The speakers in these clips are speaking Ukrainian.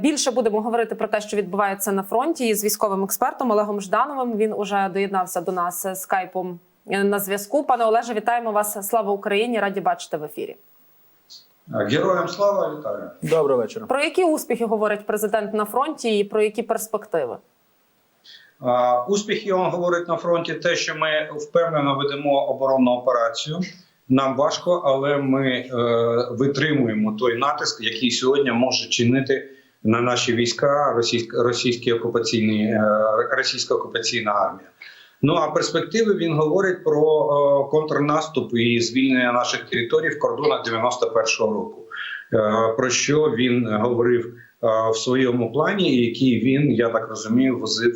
Більше будемо говорити про те, що відбувається на фронті із військовим експертом Олегом Ждановим. Він уже доєднався до нас скайпом е, на зв'язку. Пане Олеже, вітаємо вас. Слава Україні! Раді бачити в ефірі. Героям слава вітаю. Доброго вечора. Про які успіхи говорить президент на фронті, і про які перспективи? Успіхи він говорить на фронті. Те, що ми впевнено ведемо оборонну операцію. Нам важко, але ми е, витримуємо той натиск, який сьогодні може чинити на наші війська російська російські окупаційні е, російська окупаційна армія. Ну а перспективи він говорить про е, контрнаступ і звільнення наших територій в кордонах 91-го року. Е, про що він говорив в своєму плані, і який він, я так розумію, возив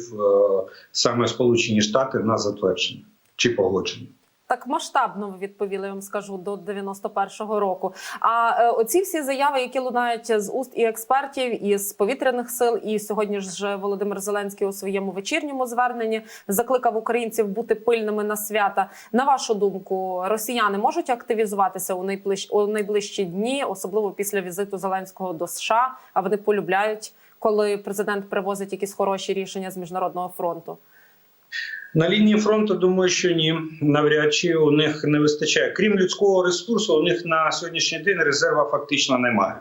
саме Сполучені Штати на затвердження чи погодження. Так масштабно відповіли, я вам скажу до 91-го року. А е, оці всі заяви, які лунають з уст і експертів, і з повітряних сил, і сьогодні ж Володимир Зеленський у своєму вечірньому зверненні закликав українців бути пильними на свята. На вашу думку, росіяни можуть активізуватися у найближ... у найближчі дні, особливо після візиту Зеленського до США. А вони полюбляють, коли президент привозить якісь хороші рішення з міжнародного фронту. На лінії фронту думаю, що ні, навряд чи у них не вистачає. Крім людського ресурсу, у них на сьогоднішній день резерва фактично немає.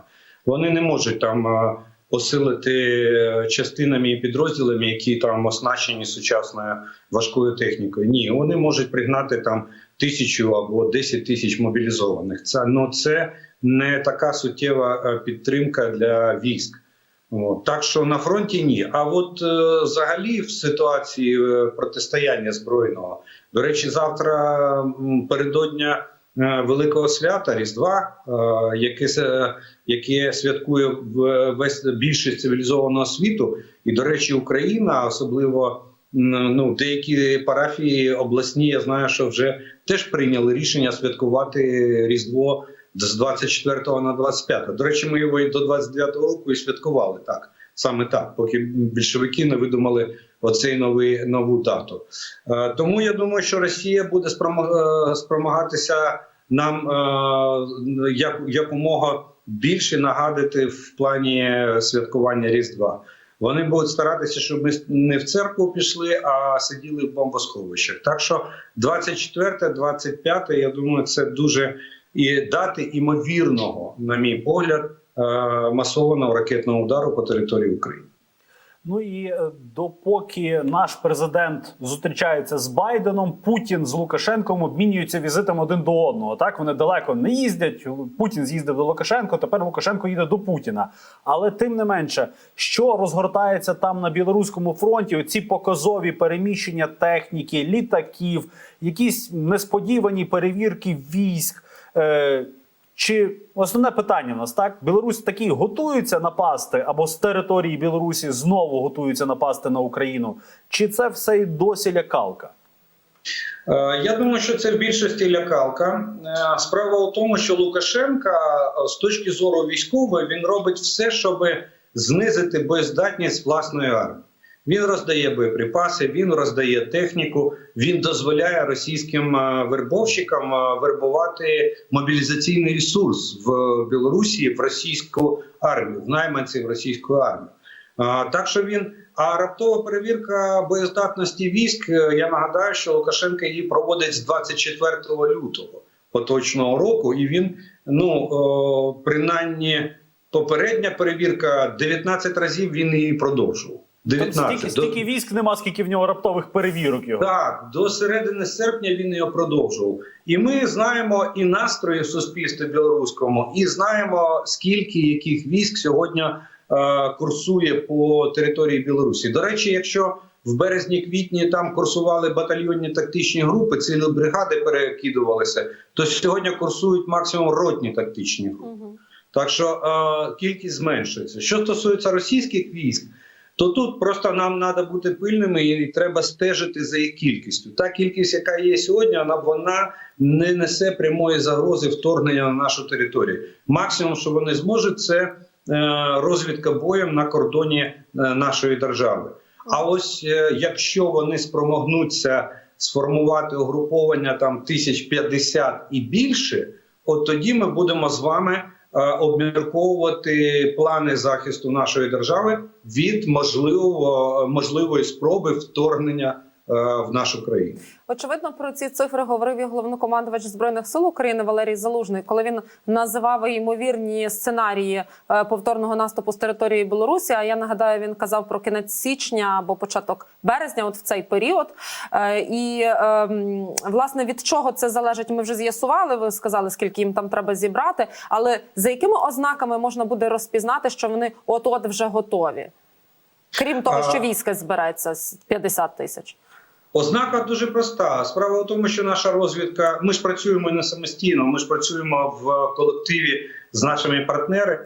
Вони не можуть там е, посилити е, частинами і підрозділами, які там оснащені сучасною важкою технікою. Ні, вони можуть пригнати там тисячу або 10 тисяч мобілізованих. Це ну це не така суттєва е, підтримка для військ. От. Так що на фронті ні. А от е, взагалі в ситуації е, протистояння збройного, до речі, завтра передодня е, великого свята Різдва, е, яке, яке святкує весь більшість цивілізованого світу, і до речі, Україна, особливо ну деякі парафії обласні, я знаю, що вже теж прийняли рішення святкувати Різдво з 24 на 25. До речі, ми його і до 29 року і святкували так. Саме так, поки більшовики не видумали оцей новий нову дату. Е, тому я думаю, що Росія буде е, спромагатися нам е, як, якомога більше нагадати в плані святкування Різдва. Вони будуть старатися, щоб ми не в церкву пішли, а сиділи в бомбосховищах. Так що 24, 25, я думаю, це дуже і дати імовірного, на мій погляд, е, масованого ракетного удару по території України. Ну і е, допоки наш президент зустрічається з Байденом, Путін з Лукашенком обмінюються візитами один до одного. Так вони далеко не їздять. Путін з'їздив до Лукашенко. Тепер Лукашенко їде до Путіна. Але тим не менше, що розгортається там на білоруському фронті, оці показові переміщення техніки, літаків, якісь несподівані перевірки військ. Е, чи основне питання в нас так? Білорусь такі готуються напасти або з території Білорусі знову готуються напасти на Україну? Чи це все й досі лякалка? Е, Я думаю, що це в більшості лякалка. Е, Справа у тому, що Лукашенка з точки зору військової він робить все, щоб знизити боєздатність власної армії. Він роздає боєприпаси, він роздає техніку, він дозволяє російським е, вербовщикам е, вербувати мобілізаційний ресурс в Білорусі в російську армію, в найманців російської армії. А, Так що він а раптова перевірка боєздатності військ. е, Я нагадаю, що Лукашенко її проводить з 24 лютого поточного року, і він ну принаймні попередня перевірка 19 разів він її продовжував. Тобто 19. стільки, стільки військ нема, скільки в нього раптових перевірок його. Так, до середини серпня він його продовжував. І ми знаємо і настрої в суспільстві білоруському, і знаємо, скільки яких військ сьогодні е, курсує по території Білорусі. До речі, якщо в березні-квітні там курсували батальйонні тактичні групи, цілі бригади перекидувалися, то сьогодні курсують максимум ротні тактичні групи. Угу. Так що е, кількість зменшується. Що стосується російських військ, то тут просто нам треба бути пильними і треба стежити за їх кількістю. Та кількість, яка є сьогодні, вона, вона не несе прямої загрози вторгнення на нашу територію. Максимум, що вони зможуть, це е, розвідка боєм на кордоні е, нашої держави. А ось е, якщо вони спромогнуться сформувати угруповання там 1050 і більше, от тоді ми будемо з вами обмірковувати плани захисту нашої держави від можливого можливої спроби вторгнення е, в нашу країну. Очевидно, про ці цифри говорив і головнокомандувач збройних сил України Валерій Залужний, коли він називав ймовірні сценарії е, повторного наступу з території Білорусі. А я нагадаю, він казав про кінець січня або початок березня, от в цей період. Е, І е, власне від чого це залежить, ми вже з'ясували. Ви сказали, скільки їм там треба зібрати. Але за якими ознаками можна буде розпізнати, що вони от от вже готові? Крім того, що війська збирається з 50 тисяч. Ознака дуже проста. Справа в тому, що наша розвідка, ми ж працюємо не самостійно, ми ж працюємо в колективі з нашими партнерами.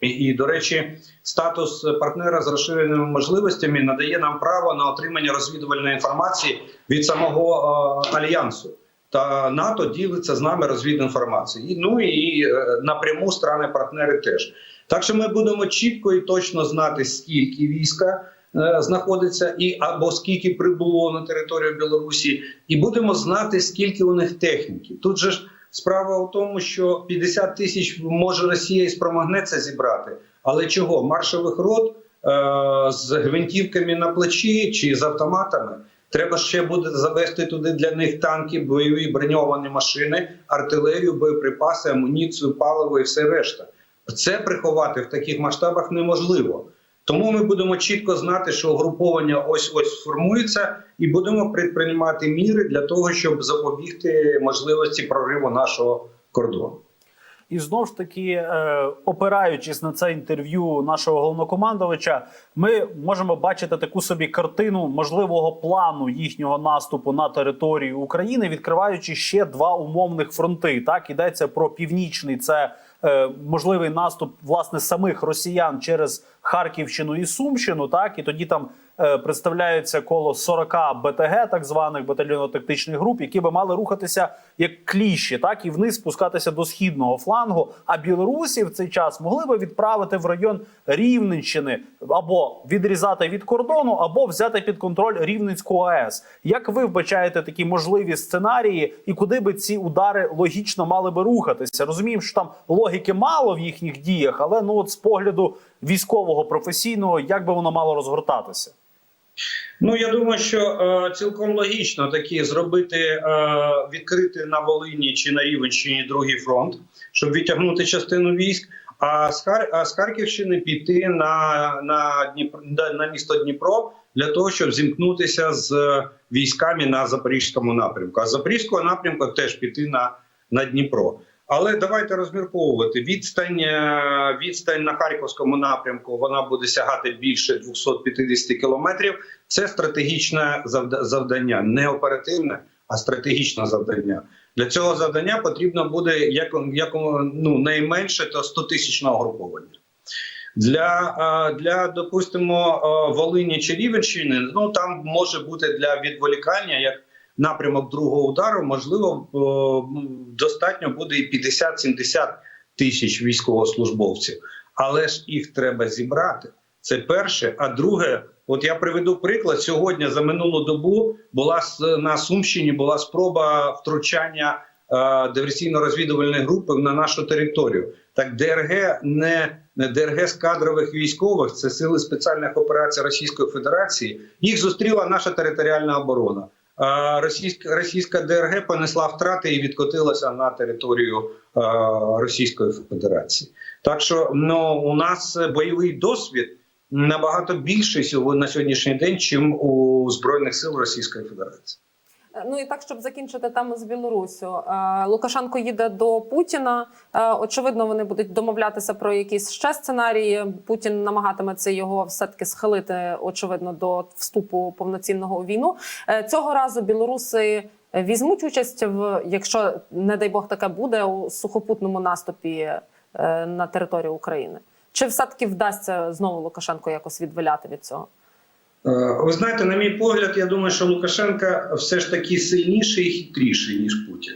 І, до речі, статус партнера з розширеними можливостями надає нам право на отримання розвідувальної інформації від самого е, альянсу. Та НАТО ділиться з нами розвідінформацією. Ну і е, напряму страни-партнери теж. Так що ми будемо чітко і точно знати, скільки війська знаходиться, і або скільки прибуло на територію Білорусі, і будемо знати, скільки у них техніки. Тут же ж справа у тому, що 50 тисяч може Росія і спромагнеться зібрати, але чого? Маршових рот е, з гвинтівками на плечі чи з автоматами. Треба ще буде завести туди для них танки, бойові броньовані машини, артилерію, боєприпаси, амуніцію, паливо і все решта. Це приховати в таких масштабах неможливо. Тому ми будемо чітко знати, що угруповання ось ось формується, і будемо предприймати міри для того, щоб запобігти можливості прориву нашого кордону. І знову ж таки, е, опираючись на це інтерв'ю нашого головнокомандувача, ми можемо бачити таку собі картину можливого плану їхнього наступу на територію України, відкриваючи ще два умовних фронти. Так ідеться про північний це можливий наступ власне самих росіян через Харківщину і Сумщину. Так і тоді там е, представляється коло 40 БТГ, так званих батальйонно-тактичних груп, які би мали рухатися як кліщі, так і вниз спускатися до східного флангу. А білорусі в цей час могли би відправити в район Рівненщини або відрізати від кордону, або взяти під контроль Рівненську АЕС. Як ви вбачаєте такі можливі сценарії, і куди би ці удари логічно мали би рухатися? Розуміємо, що там логіки мало в їхніх діях, але ну от з погляду військового професійного, як би воно мало розгортатися? Ну я думаю, що е, цілком логічно такі зробити е, відкрити на Волині чи на Рівенщині другий фронт, щоб відтягнути частину військ. А з, Хар... а з Харківщини піти на, на, Дніпро, на місто Дніпро для того, щоб зімкнутися з військами на запорізькому напрямку. А з запорізького напрямку теж піти на, на Дніпро. Але давайте розмірковувати відстань, е, відстань на харківському напрямку. Вона буде сягати більше 250 кілометрів. Це стратегічне завда- завдання, не оперативне, а стратегічне завдання. Для цього завдання потрібно буде як, як ну найменше то 100 тисячного груповання. Для, е, для допустимо е, Волині чи Рівенщини, ну там може бути для відволікання як напрямок другого удару, можливо, е, достатньо буде і 50-70 тисяч військовослужбовців, але ж їх треба зібрати. Це перше. А друге, от я приведу приклад. Сьогодні за минулу добу була на Сумщині була спроба втручання е, диверсійно-розвідувальної групи на нашу територію. Так ДРГ не, не ДРГ з кадрових військових, це сили спеціальних операцій Російської Федерації. Їх зустріла наша територіальна оборона. Російська російська ДРГ понесла втрати і відкотилася на територію Російської Федерації. Так що ну, у нас бойовий досвід набагато більший на сьогоднішній день, чим у збройних сил Російської Федерації. Ну і так, щоб закінчити тему з Білоруссю. Е, Лукашенко їде до Путіна. Е, Очевидно, вони будуть домовлятися про якісь ще сценарії. Путін намагатиметься його все таки схилити, очевидно, до вступу повноцінного війну. Е, Цього разу білоруси візьмуть участь в, якщо не дай Бог таке буде, у сухопутному наступі е, на територію України. Чи все таки вдасться знову Лукашенко якось відвиляти від цього? Е, Ви знаєте, на мій погляд, я думаю, що Лукашенка все ж таки сильніший і хитріший, ніж Путін.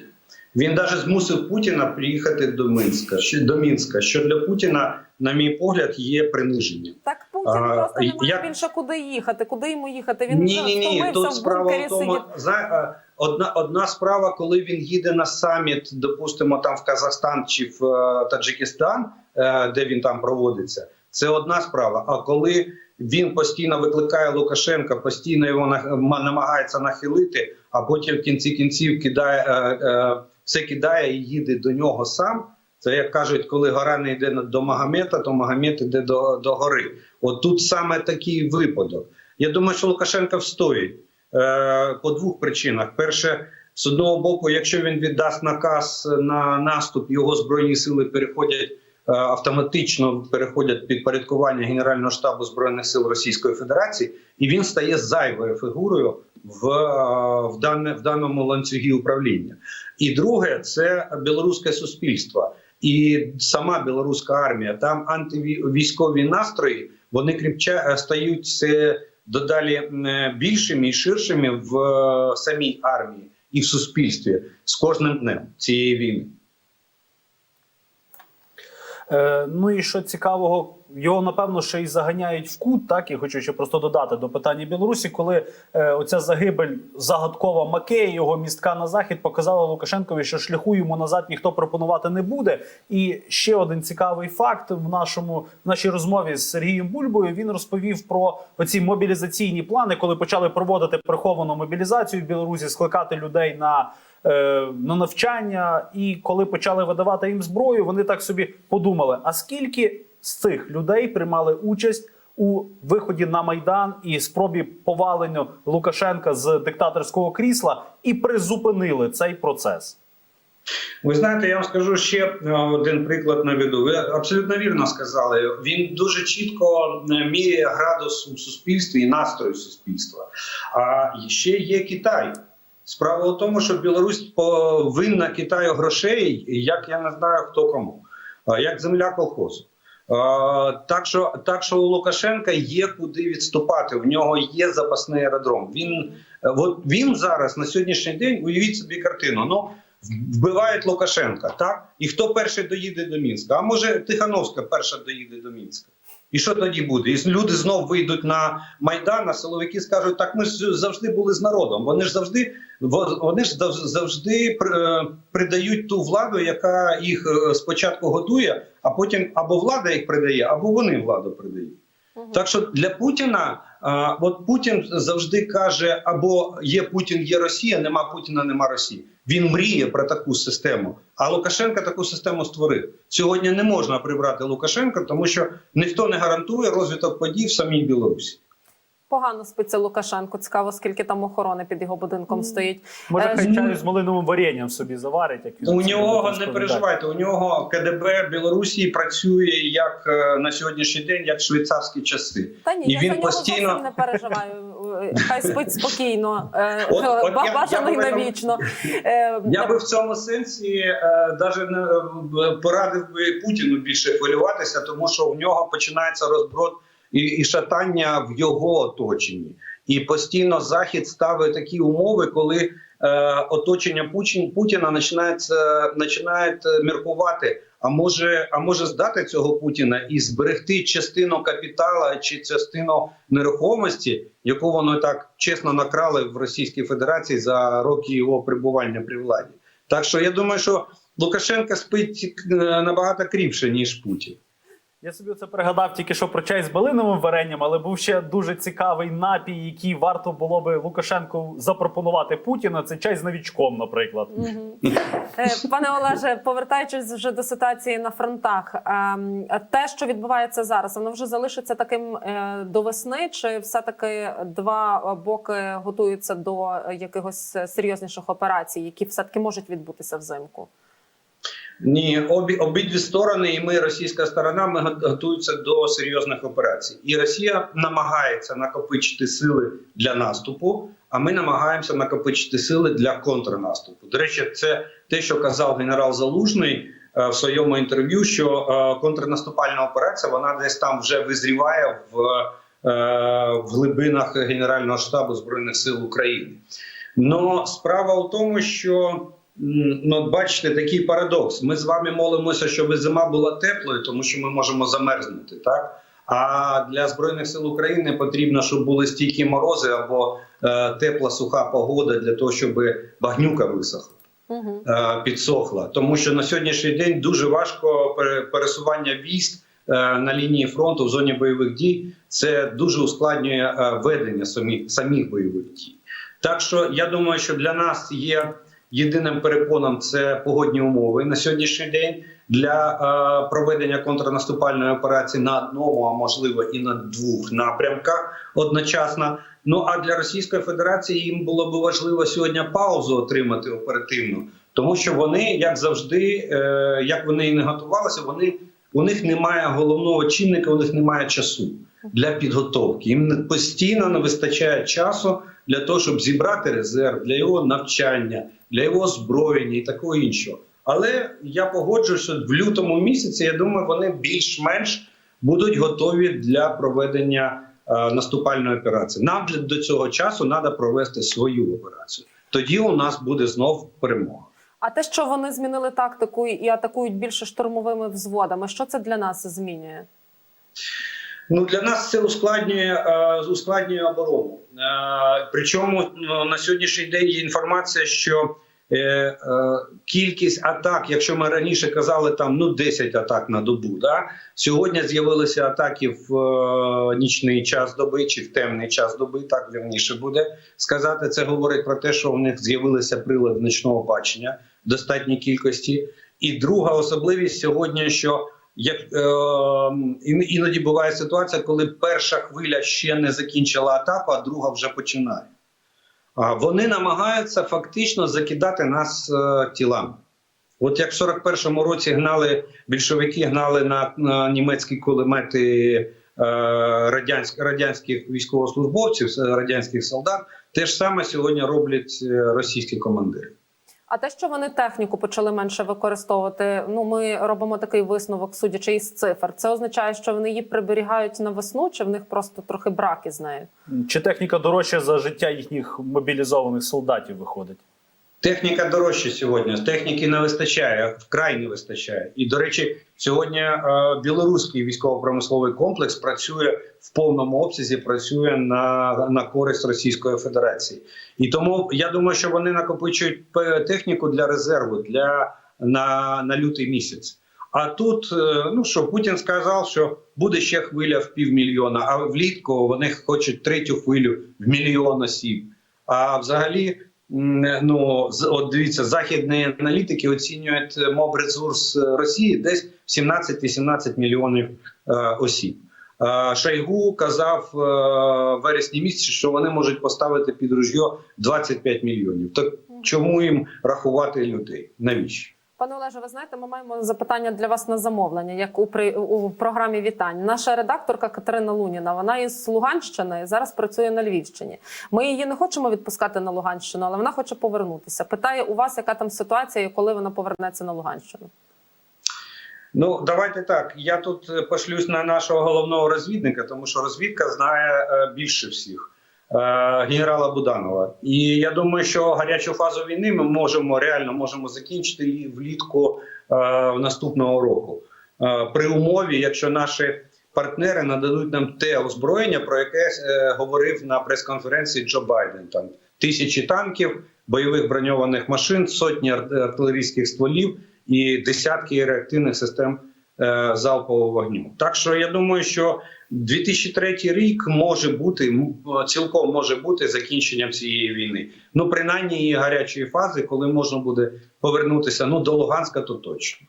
Він навіть змусив Путіна приїхати до Мінська, до Мінська, що для Путіна, на мій погляд, є приниженням. Так Путін А, просто не має як- більше куди їхати. Куди йому їхати? Він ні, ні, ні. Тут справа в тому, за е, одна одна справа, коли він їде на саміт, допустимо, там в Казахстан чи в е, Таджикистан, де він там проводиться. Це одна справа. А коли він постійно викликає Лукашенка, постійно його на- намагається нахилити, а потім в кінці кінців кидає е, е, все кидає і їде до нього сам. Це як кажуть, коли гора не йде до Магомета, то Магомет йде до, до гори. От тут саме такий випадок. Я думаю, що Лукашенка встоїть е, по двох причинах: перше, з одного боку, якщо він віддасть наказ на наступ, його збройні сили переходять автоматично переходять під порядкування Генерального штабу збройних сил Російської Федерації, і він стає зайвою фігурою в, е, в, дане, в даному ланцюгі управління. І друге, це білоруське суспільство. І сама білоруська армія, там антивійськові настрої, вони кріпча е, стають додалі е, більшими і ширшими в е, самій армії і в суспільстві з кожним днем цієї війни. Е, ну і що цікавого, його напевно ще й заганяють в кут. Так і хочу ще просто додати до питання Білорусі, коли е, оця загибель загадкова Макея, його містка на захід, показала Лукашенкові, що шляху йому назад ніхто пропонувати не буде. І ще один цікавий факт в нашому в нашій розмові з Сергієм Бульбою. Він розповів про оці мобілізаційні плани, коли почали проводити приховану мобілізацію в Білорусі, скликати людей на е, на навчання, і коли почали видавати їм зброю, вони так собі подумали: а скільки з цих людей приймали участь у виході на майдан і спробі повалення Лукашенка з диктаторського крісла, і призупинили цей процес? Ви знаєте, я вам скажу ще е, один приклад на наведу. Ви абсолютно вірно сказали. Він дуже чітко е, міряє градус у суспільстві і настрою суспільства. А ще є Китай. Справа у тому, що Білорусь повинна Китаю грошей, як я не знаю хто кому, як земля колхозу. Так що, так що у Лукашенка є куди відступати. У нього є запасний аеродром. Він е, от він зараз на сьогоднішній день уявіть собі картину. Ну вбивають Лукашенка, так і хто перший доїде до Мінська? А може Тихановська перша доїде до Мінська? І що тоді буде? І люди знов вийдуть на майдан, а силовики скажуть: так ми ж завжди були з народом. Вони ж завжди вони ж зав- завжди е, придають ту владу, яка їх е, спочатку готує, а потім або влада їх придає, або вони владу придають. Так що для Путіна, от Путін завжди каже: або є Путін, є Росія, нема Путіна, нема Росії. Він мріє про таку систему. А Лукашенко таку систему створив. Сьогодні не можна прибрати Лукашенка, тому що ніхто не гарантує розвиток подій в самій Білорусі. Погано спиться Лукашенко. Цікаво, скільки там охорони під його будинком стоїть. Може, Е, хай ну, чаю з малиновим варенням собі заварить. Як він У нього не переживайте. У нього КДБ Білорусі працює як е, на сьогоднішній день, як швейцарські часи. Та ні, І я він за нього постійно- не переживаю. Е, Хай спить спокійно, е, От- от ба- я- бажано я і в навічно. Е, Я би в цьому сенсі даже не порадив би Путіну більше хвилюватися, тому що у нього починається розброд і, і шатання в його оточенні. І постійно Захід ставить такі умови, коли е, оточення Путін, Путіна е, міркувати. А може, а може здати цього Путіна і зберегти частину капітала чи частину нерухомості, яку воно так чесно накрали в Російській Федерації за роки його перебування при владі. Так що я думаю, що Лукашенко спить е, набагато кріпше ніж Путін. Я собі це пригадав тільки що про чай з балиновим варенням, але був ще дуже цікавий напій, який варто було би Лукашенку запропонувати Путіна. Це чай з новічком, наприклад. Е, Пане Олеже, повертаючись вже до ситуації на фронтах, ем, те, що відбувається зараз, воно вже залишиться таким е, до весни, чи все-таки два боки готуються до якихось серйозніших операцій, які все-таки можуть відбутися взимку? Ні, обі обидві сторони, і ми, російська сторона, ми готуються до серйозних операцій. І Росія намагається накопичити сили для наступу, а ми намагаємося накопичити сили для контрнаступу. До речі, це те, що казав генерал Залужний е, в своєму інтерв'ю, що е, контрнаступальна операція вона десь там вже визріває в, е, в глибинах Генерального штабу збройних сил України. Но справа у тому, що ну, бачите, такий парадокс. Ми з вами молимося, щоб зима була теплою, тому що ми можемо замерзнути, так? А для збройних сил України потрібно, щоб були стійкі морози або е, тепла суха погода для того, щоб багнюка висохла. Угу. е, підсохла, тому що на сьогоднішній день дуже важко пере- пересування військ е, на лінії фронту в зоні бойових дій. Це дуже ускладнює е, ведення самих, самих бойових дій. Так що я думаю, що для нас є єдиним перепоном це погодні умови на сьогоднішній день для е, проведення контрнаступальної операції на одному, а можливо і на двох напрямках одночасно. Ну а для Російської Федерації їм було б важливо сьогодні паузу отримати оперативну, тому що вони, як завжди, е, як вони і не готувалися, вони у них немає головного чинника, у них немає часу для підготовки. Їм постійно не вистачає часу для того, щоб зібрати резерв для його навчання, для його озброєння і такого іншого. Але я погоджуюся, що в лютому місяці, я думаю, вони більш-менш будуть готові для проведення е, наступальної операції. Нам для до цього часу треба провести свою операцію. Тоді у нас буде знов перемога. А те, що вони змінили тактику і атакують більше штурмовими взводами, що це для нас змінює? Ну для нас це ускладнює е, ускладнює оборону. Е, причому ну, на сьогоднішній день є інформація, що е, е, кількість атак, якщо ми раніше казали там ну 10 атак на добу, да сьогодні з'явилися атаки в е, нічний час доби чи в темний час доби. Так вірніше буде сказати. Це говорить про те, що в них з'явилися прилади нічного бачення в достатній кількості. І друга особливість сьогодні, що як е, ін- іноді буває ситуація, коли перша хвиля ще не закінчила атаку, а друга вже починає. А вони намагаються фактично закидати нас е, тілами. От як в 41-му році гнали більшовики, гнали на, на німецькі кулемети е, радянськ, радянських військовослужбовців, е, радянських солдат, те ж саме сьогодні роблять е, російські командири. А те, що вони техніку почали менше використовувати, ну ми робимо такий висновок, судячи із цифр. Це означає, що вони її приберігають на весну, чи в них просто трохи браки з нею? Чи техніка дорожча за життя їхніх мобілізованих солдатів виходить? Техніка дорожча сьогодні. Техніки не вистачає, вкрай не вистачає. І до речі, сьогодні е, білоруський військово-промисловий комплекс працює в повному обсязі, працює на, на користь Російської Федерації. І тому я думаю, що вони накопичують техніку для резерву для на, на лютий місяць. А тут е, ну що Путін сказав, що буде ще хвиля в півмільйона, а влітку вони хочуть третю хвилю в мільйон осіб. А взагалі, ну от дивіться, західні аналітики оцінюють е, моб ресурс е, Росії десь в 17-18 мільйонів е, осіб. Шойгу казав в вересні місяці, що вони можуть поставити під ружьо 25 мільйонів. Так чому їм рахувати людей? Навіщо? Пане Олеже, ви знаєте, ми маємо запитання для вас на замовлення, як у при у програмі вітань. Наша редакторка Катерина Луніна, вона із Луганщини зараз працює на Львівщині. Ми її не хочемо відпускати на Луганщину, але вона хоче повернутися. Питає у вас, яка там ситуація, і коли вона повернеться на Луганщину. Ну давайте так. Я тут пошлюсь на нашого головного розвідника, тому що розвідка знає е, більше всіх генерала Буданова. І я думаю, що гарячу фазу війни ми можемо реально можемо закінчити влітку е, наступного року. Е, при умові, якщо наші партнери нададуть нам те озброєння, про яке е, говорив на прес-конференції Джо Байден. Там тисячі танків, бойових броньованих машин, сотні артилерійських стволів і десятки реактивних систем е, залпового вогню. Так що я думаю, що 2003 рік може бути цілком може бути закінченням цієї війни. Ну принаймні її гарячої фази, коли можна буде повернутися ну до Луганська, то точно.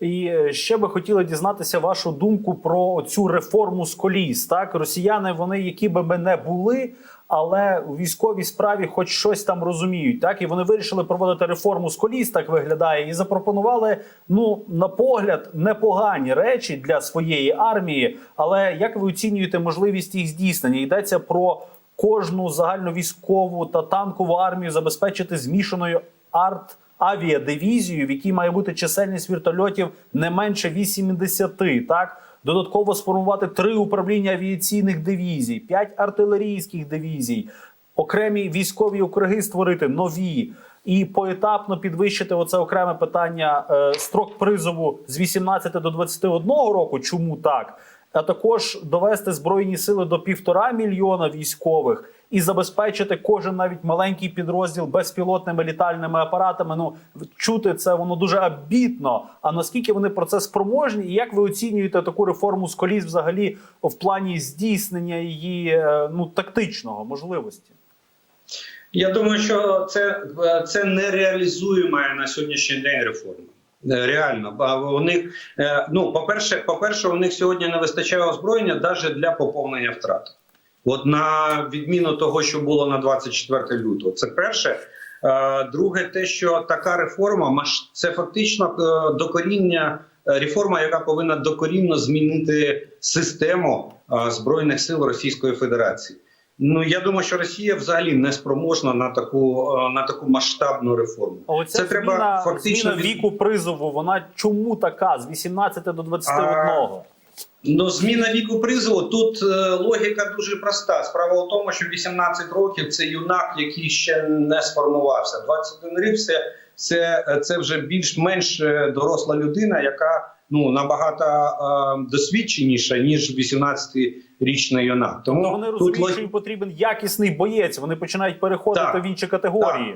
І е, ще би хотіли дізнатися вашу думку про цю реформу з коліс. Так, росіяни, вони які би ми не були, але у військовій справі хоч щось там розуміють. Так, і вони вирішили проводити реформу з коліс, так виглядає, і запропонували, ну на погляд, непогані речі для своєї армії. Але як ви оцінюєте можливість їх здійснення? Йдеться про кожну загальновійськову та танкову армію забезпечити змішаною арт авіадивізію, в якій має бути чисельність вертольотів не менше 80, так додатково сформувати три управління авіаційних дивізій, п'ять артилерійських дивізій, окремі військові округи створити нові. І поетапно підвищити оце окреме питання е, строк призову з 18 до 21 року. Чому так? а також довести збройні сили до півтора мільйона військових і забезпечити кожен навіть маленький підрозділ безпілотними літальними апаратами. Ну чути це воно дуже амбітно. А наскільки вони про це спроможні, і як ви оцінюєте таку реформу з коліс взагалі в плані здійснення її е, ну тактичного можливості? Я думаю, що це, це нереалізуєма на сьогоднішній день реформа. Е, Реально, Ба- у них е, ну, по-перше, по-перше, у них сьогодні не вистачає озброєння навіть для поповнення втрат. От на відміну того, що було на 24 лютого, це перше. Е, Друге, те, що така реформа це фактично е, докоріння е, реформа, яка повинна докорінно змінити систему збройних сил Російської Федерації. Ну я думаю, що Росія взагалі не спроможна на таку на таку масштабну реформу. А Це зміна, треба фактично зміна віку призову. Вона чому така з 18 до 21? Ну, зміна віку призову тут е, логіка дуже проста. Справа в тому, що 18 років це юнак, який ще не сформувався. 21 рік це, це, це вже більш-менш е, доросла людина, яка ну набагато е, досвідченіша ніж 18-річний юнак. Тому Ну, вони розуміють, логіка... що їм потрібен якісний боєць. Вони починають переходити Так. в інші категорії.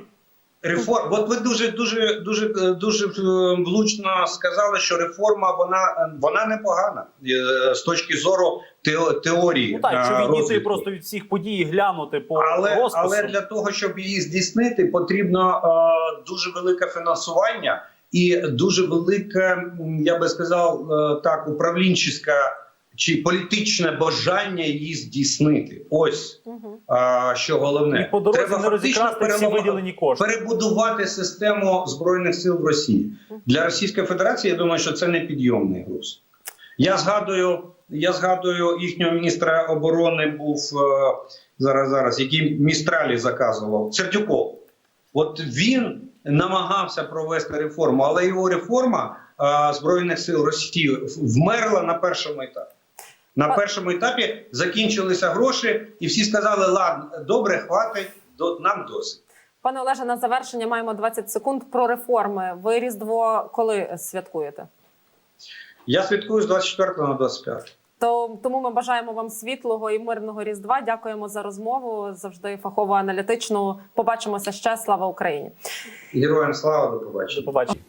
Реформ, от ви дуже дуже дуже е, дуже е, влучно сказали, що реформа вона вона непогана е, з точки зору тео- теорії. Ну так, е, відійти просто від всіх подій глянути по але, розпису. але для того, щоб її здійснити, потрібно е, дуже велике фінансування і дуже велике, я би сказав, е, так, управлінчеське чи політичне бажання її здійснити. Ось Угу. е, що головне. і по дорозі Треба не фактично виділені кошти. перебудувати систему збройних сил в Росії для Російської Федерації. Я думаю, що це не підйомний груз. Я згадую, я згадую їхнього міністра оборони. Був е, зараз, зараз який містралі заказував Сердюков. От він намагався провести реформу, але його реформа е, збройних сил Росії вмерла на першому етапі. На першому етапі закінчилися гроші, і всі сказали: ладно, добре, хватить, до нам досить. Пане Олеже, на завершення маємо 20 секунд про реформи. Ви Різдво коли святкуєте? Я слідкую з 24 на 25. То тому ми бажаємо вам світлого і мирного різдва. Дякуємо за розмову. Завжди фахово аналітичну. Побачимося ще. Слава Україні! Героям слава, до побачення. До побачення.